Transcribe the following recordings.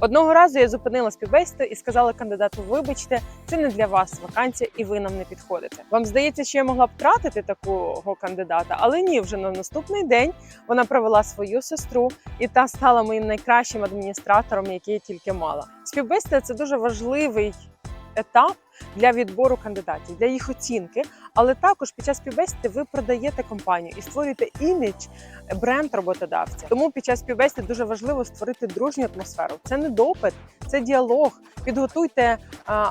Одного разу я зупинила співбесіду і сказала кандидату: вибачте, це не для вас вакансія, і ви нам не підходите. Вам здається, що я могла б втратити такого кандидата, але ні, вже на наступний день вона провела свою сестру, і та стала моїм найкращим адміністратором, який я тільки мала. Співбесіда це дуже важливий етап для відбору кандидатів, для їх оцінки. Але також під час співбесіди ви продаєте компанію і створюєте імідж, бренд роботодавця. Тому під час співбесіди дуже важливо створити дружню атмосферу. Це не допит, це діалог. Підготуйте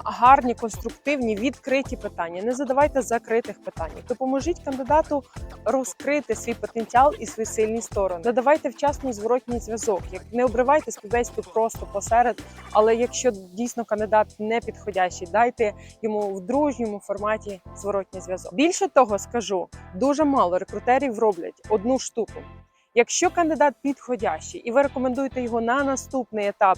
гарні, конструктивні, відкриті питання. Не задавайте закритих питань. Допоможіть кандидату розкрити свій потенціал і свої сильні сторони. Надавайте вчасний зворотній зв'язок. Як не обривайте співбесіду просто посеред, але якщо дійсно кандидат не підходящий, дайте йому в дружньому форматі зворотній зв'язок. Більше того, скажу дуже мало рекрутерів роблять одну штуку. Якщо кандидат підходящий і ви рекомендуєте його на наступний етап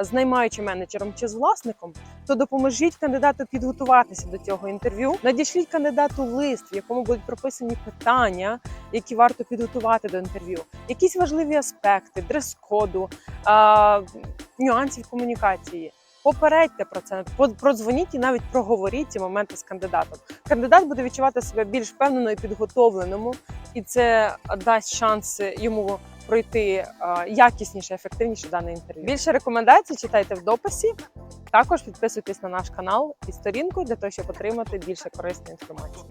з наймаючим менеджером чи з власником, то допоможіть кандидату підготуватися до цього інтерв'ю. Надішліть кандидату лист, в якому будуть прописані питання, які варто підготувати до інтерв'ю, якісь важливі аспекти, дрес-коду, нюансів комунікації. Попередьте про це, продзвоніть і навіть проговоріть ці моменти з кандидатом. Кандидат буде відчувати себе більш впевнено і підготовленому, і це дасть шанс йому пройти е, якісніше, ефективніше дане інтерв'ю. Більше рекомендацій читайте в дописі. Також підписуйтесь на наш канал і сторінку для того, щоб отримати більше корисної інформації.